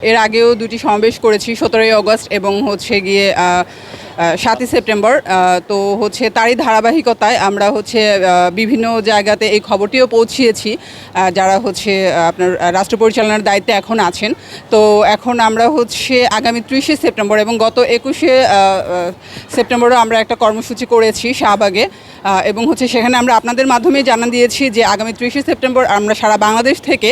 এর আগেও দুটি সমাবেশ করেছি সতেরোই অগস্ট এবং হচ্ছে গিয়ে সাতই সেপ্টেম্বর তো হচ্ছে তারই ধারাবাহিকতায় আমরা হচ্ছে বিভিন্ন জায়গাতে এই খবরটিও পৌঁছিয়েছি যারা হচ্ছে আপনার রাষ্ট্র পরিচালনার দায়িত্বে এখন আছেন। তো এখন আমরা হচ্ছে আগামী ত্রিশে সেপ্টেম্বর এবং গত একুশে সেপ্টেম্বরও আমরা একটা কর্মসূচি করেছি শাহবাগে এবং হচ্ছে সেখানে আমরা আপনাদের মাধ্যমে জানান দিয়েছি যে আগামী ত্রিশে সেপ্টেম্বর আমরা সারা বাংলাদেশ থেকে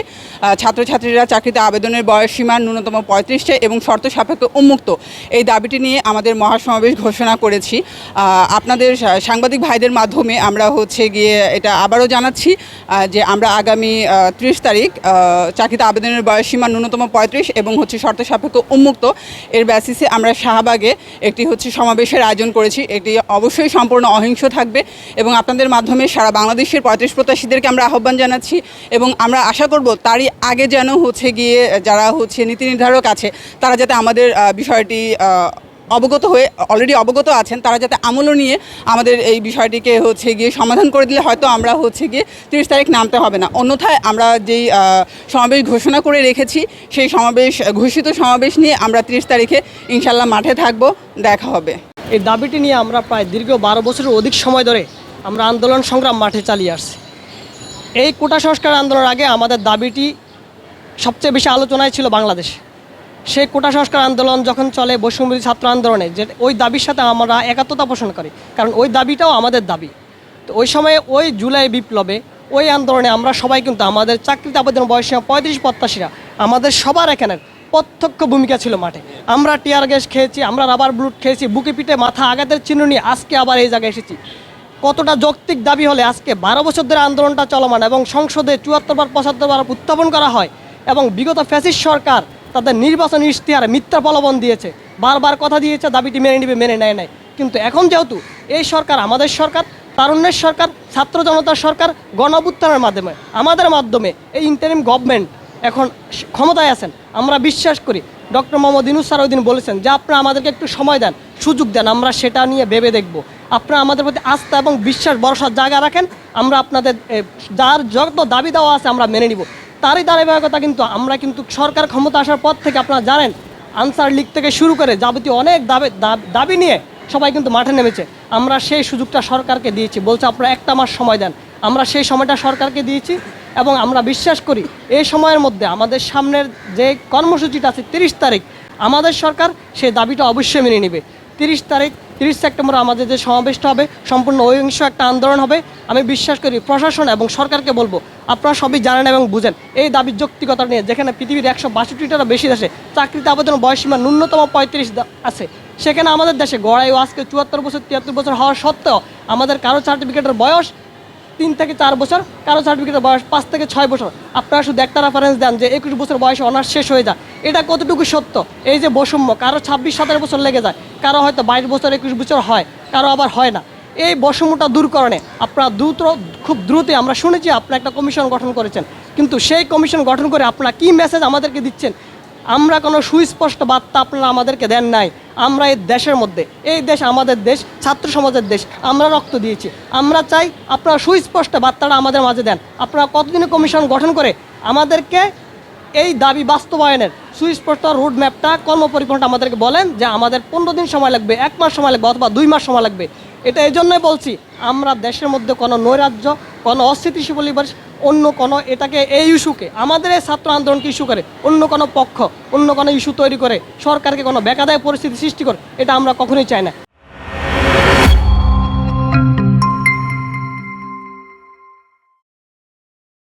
ছাত্রছাত্রীরা চাকরিতে আবেদনের বয়স সীমা ন্যূনতম পঁয়ত্রিশে এবং শর্ত সাপেক্ষে উন্মুক্ত। এই দাবিটি নিয়ে আমাদের মহাসমাবেশ ঘোষণা করেছি। আপনাদের সাংবাদিক ভাইদের মাধ্যমে আমরা হচ্ছে গিয়ে এটা আবারও জানাচ্ছি যে আমরা আগামী ত্রিশ তারিখ চাকরিতে আবেদনের বয়স সীমা ন্যূনতম পঁয়ত্রিশ এবং হচ্ছে শর্ত সাপেক্ষে উন্মুক্ত। এর ব্যাসিসে আমরা শাহবাগে একটি হচ্ছে সমাবেশের আয়োজন করেছি। এটি অবশ্যই সম্পূর্ণ অহিংস থাকবে এবং আপনাদের মাধ্যমে সারা বাংলাদেশের পঁয়ত্রিশ প্রত্যাশীদেরকে আমরা আহ্বান জানাচ্ছি এবং আমরা আশা করব তারই আগে যেন হচ্ছে গিয়ে যারা হচ্ছে নীতি নির্ধারক আছে, তারা যাতে আমাদের বিষয়টি অবগত হয়ে অলরেডি অবগত আছেন, তারা যাতে আমলও নিয়ে আমাদের এই বিষয়টিকে হচ্ছে গিয়ে সমাধান করে দিলে হয়তো আমরা হচ্ছে গিয়ে তিরিশ তারিখ নামতে হবে না। অন্যথায় আমরা যেই সমাবেশ ঘোষণা করে রেখেছি, সেই সমাবেশ, ঘোষিত সমাবেশ নিয়ে আমরা তিরিশ তারিখে ইনশাল্লাহ মাঠে থাকব, দেখা হবে। এই দাবিটি নিয়ে আমরা প্রায় দীর্ঘ বারো বছরের অধিক সময় ধরে আমরা আন্দোলন সংগ্রাম মাঠে চালিয়ে আসছি। এই কোটা সংস্কার আন্দোলনের আগে আমাদের দাবিটি সবচেয়ে বেশি আলোচনায় ছিল বাংলাদেশ। সেই কোটা সংস্কার আন্দোলন যখন চলে বৈষম্যবিরোধী ছাত্র আন্দোলনে, যে ওই দাবির সাথে আমরা একাত্মতা পোষণ করি, কারণ ওই দাবিটাও আমাদের দাবি। তো ওই সময়ে ওই জুলাই বিপ্লবে ওই আন্দোলনে আমরা সবাই কিন্তু আমাদের চাকরিতে আবেদন বয়সী পঁয়ত্রিশ প্রত্যাশীরা, আমাদের সবার এখানের প্রত্যক্ষ ভূমিকা ছিল মাঠে। আমরা টিয়ার গ্যাস খেয়েছি, আমরা রাবার ব্লুট খেয়েছি, বুকে পিঠে মাথা আঘাতের চিহ্ন নিয়ে আজকে আবার এই জায়গায় এসেছি। কতটা যৌক্তিক দাবি হলে আজকে বারো বছর ধরে আন্দোলনটা চলমান এবং সংসদে চুয়াত্তর বার, পঁচাত্তর বার উত্থাপন করা হয় এবং বিগত ফ্যাসিস্ট সরকার তাদের নির্বাচন ইশতেহারে মিথ্যা প্রলোভন দিয়েছে, বারবার কথা দিয়েছে, দাবিটি মেনে নিবে, মেনে নেয় নাই। কিন্তু এখন যেহেতু এই সরকার আমাদের সরকার, তারুণ্যের সরকার, ছাত্র জনতার সরকার গণ মাধ্যমে, আমাদের মাধ্যমে এই ইন্টারিম গভর্নমেন্ট এখন ক্ষমতায় আছেন, আমরা বিশ্বাস করি। ডক্টর মোহাম্মদ ইনুস স্যার ওই দিন বলেছেন যে, আপনারা আমাদেরকে একটু সময় দেন, সুযোগ দেন, আমরা সেটা নিয়ে ভেবে দেখব। আপনারা আমাদের প্রতি আস্থা এবং বিশ্বাস ভরসার জায়গা রাখেন, আমরা আপনাদের যার যত দাবি দেওয়া আছে, আমরা মেনে নিব। তারই ধারাবাহিকতা কিন্তু আমরা কিন্তু সরকার ক্ষমতা আসার পর থেকে আপনারা জানেন, আনসার লিগ থেকে শুরু করে যাবতীয় অনেক দাবি দাবি নিয়ে সবাই কিন্তু মাঠে নেমেছে। আমরা সেই সুযোগটা সরকারকে দিয়েছি। বলছে আপনারা একটা মাস সময় দেন। আমরা সেই সময়টা সরকারকে দিয়েছি এবং আমরা বিশ্বাস করি, এই সময়ের মধ্যে আমাদের সামনের যে কর্মসূচিটা আছে তিরিশ তারিখ, আমাদের সরকার সেই দাবিটা অবশ্যই মেনে নেবে। তিরিশ তারিখ তিরিশ সেপ্টেম্বর আমাদের যে সমাবেশটা হবে, সম্পূর্ণ অহিংস একটা আন্দোলন হবে। আমি বিশ্বাস করি প্রশাসন এবং সরকারকে বলব, আপনারা সবই জানেন এবং বুঝেন, এই দাবির যৌক্তিকতা নিয়ে যেখানে পৃথিবীর একশো বাষট্টিটারও বেশি দেশে চাকরিতে আবেদন বয়সীমা ন্যূনতম পঁয়ত্রিশ আছে। সেখানে আমাদের দেশে গড়াই আজকে চুয়াত্তর বছর, তিয়াত্তর বছর হওয়া সত্ত্বেও আমাদের কারও সার্টিফিকেটের বয়স তিন থেকে চার বছর, কারও সার্টিফিকেটের বয়স পাঁচ থেকে ছয় বছর। আপনারা শুধু একটা রেফারেন্স দেন যে একুশ বছর বয়সে অনার্স শেষ হয়ে যায়। এটা কতটুকু সত্য? এই যে বৈষম্য, কারও ছাব্বিশ, সাতাশ বছর লেগে যায়। কারও হয়তো বাইশ বছর, একুশ বছর হয়, কারও আবার হয় না। এই বৈষম্যটা দূরকরণে আপনারা দ্রুত, খুব দ্রুতই আমরা শুনেছি আপনারা একটা কমিশন গঠন করেছেন। কিন্তু সেই কমিশন গঠন করে আপনারা কী মেসেজ আমাদেরকে দিচ্ছেন? আমরা কোনো সুস্পষ্ট বার্তা আপনারা আমাদেরকে দেন নাই। আমরা এই দেশের মধ্যে, এই দেশ আমাদের দেশ, ছাত্র সমাজের দেশ, আমরা রক্ত দিয়েছি। আমরা চাই আপনারা সুস্পষ্ট বার্তাটা আমাদের মাঝে দেন। আপনারা কতদিনে কমিশন গঠন করে আমাদেরকে এই দাবি বাস্তবায়নের সুস্পষ্ট রোড ম্যাপটা কর্মপরিকল্পনাটা আমাদেরকে বলেন যে আমাদের পনেরো দিন সময় লাগবে, এক মাস সময় লাগবে অথবা দুই মাস সময় লাগবে। এটা এই জন্যই বলছি, আমরা দেশের মধ্যে কোনো নৈরাজ্য, কোনো অস্থিতিশীল পরিবেশ অন্য কোনো এটাকে এই ইস্যুকে, আমাদের এই ছাত্র আন্দোলনকে ইস্যু করে, অন্য কোনো পক্ষ, অন্য কোনো ইস্যু তৈরি করে, সরকারকে কোনো বেকাদায় পরিস্থিতি সৃষ্টি করে, এটা আমরা কখনোই চাই না।